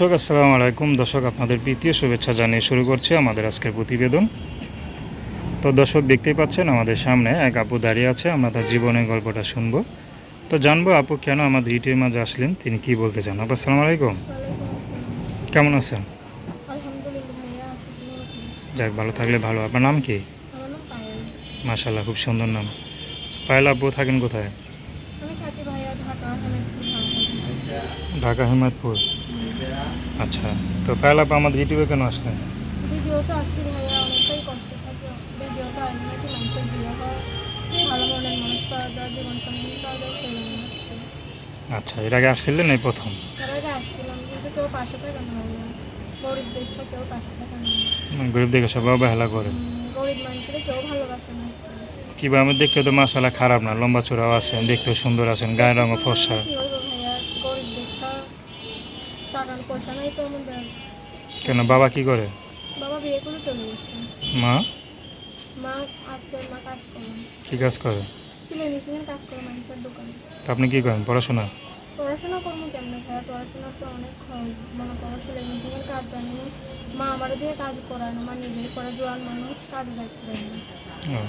দর্শক আসসালামু আলাইকুম। দর্শক আপনাদের প্রীতীয় শুভেচ্ছা জানিয়ে শুরু করছে আমাদের আজকের প্রতিবেদন। তো দর্শক দেখতেই পাচ্ছেন আমাদের সামনে এক আপু দাঁড়িয়ে আছে আমরা তার জীবনের গল্পটা শুনব। তো জানব আপু কেন আমাদের ইটের মাঝে আসলেন? তিনি কি বলতে চান? আপু আসসালামু আলাইকুম। কেমন আছেন। যাক ভালো থাকলে ভালো। আপনার নাম কি? মাশাল্লাহ খুব সুন্দর নাম। পায়েল আপু থাকেন কোথায়? ঢাকা হামিদপুর ঢাকা। ঢাকা হিমায়তপুর আচ্ছা তো পায়েল আপু আমাদের ইউটিউবে কেন আসলেন ভিডিও তো আসছি ভাইয়া অনেকটাই কষ্ট থাকে। ভিডিও তো আইনি নাকি মানুষের বিয়ে হয়। ভালো মনের মানুষ পাওয়া যায় জীবন সঙ্গী পাওয়া যায় সেই আচ্ছা এর আগে আসছিলেন এই প্রথম? তার আগে আসছিলাম কিন্তু কেউ পাশে থাকে না গরিব দেখে কেউ পাশে থাকে না গরিব দেখে সবাই অবহেলা করে। গরিব মানুষের কেউ ভালোবাসে না। কিবা আমি দেখতে তো মাসালা খারাপ না লম্বা চূড়াও আছেন দেখতেও সুন্দর আছেন গায়ের রঙও ফর্সা কি হইব ভাইয়া গরিব দেখা টাকা পয়সা নাই তো আমাদের কেন বাবা কি করে? বাবা বিয়ে করে চলে গেছে। মা? মা আসছে মা কাজ করে। কি কাজ করে? সেলাই মেশিনের কাজ করে মানুষের দোকানে। তো আপনি কি করেন পড়াশোনা? পড়াশোনা করব কেমনে ভাইয়া? পড়াশোনা তো অনেক খরচ। মনে করো সেলাই মেশিনের কাজ জানি। মা আমার দিয়ে কাজ করায় না মা নিজেই করে জোয়ান মানুষ কাজে যাইতে দেয় না।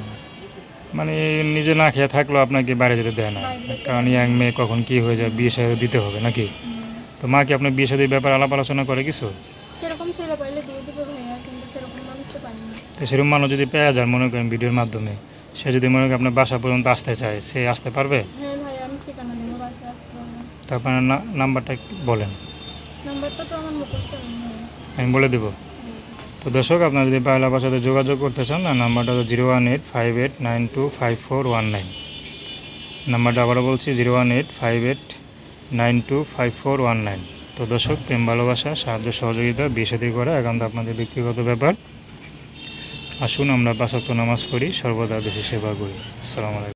মানে নিজে না খেয়ে থাকলেও আপনাকে বাইরে যেতে দেয় না। কারণ ইয়াং মেয়ে কখন কি হয়ে যায় বিয়ে দিতে হবে নাকি। তো মা কি আপনার বিয়ে সাথে ব্যাপারে আলাপ আলোচনা করে কিছু? সেরকম ছেলে পাইলে দিয়ে দেবে ভাইয়া কিন্তু সেরকম মানুষ তো সেরকম মানুষ যদি পেয়ে যান মনে করেন ভিডিওর মাধ্যমে সে যদি মনে করেন আপনার বাসা পর্যন্ত আসতে চায় সে আসতে পারবে? হ্যাঁ আমি ঠিকানা দেবো বাসায় আসতে পারব তো আপনার না- নাম্বারটা একটু বলেন। নাম্বারটা তো আমার মুখস্থ নেই ভাইয়া। আমি বলে দেবো। তো দর্শক আপনারা যদি পায়লা বাসাতে যোগাযোগ করতে চান না নাম্বারটা হলো zero one eight five eight nine two five four one nine. নাম্বারটা আবারও বলছি zero one eight five eight nine two five four one nine. তো দর্শক, প্রেম, ভালোবাসা, সাহায্য, সহযোগিতা, বিয়ে করা একান্ত আপনাদের ব্যক্তিগত ব্যাপার। আসুন আমরা পাঁচক্ত নামাজ পড়ি, সর্বদা বেশি সেবা করি। আসসালামু আলাইকুম।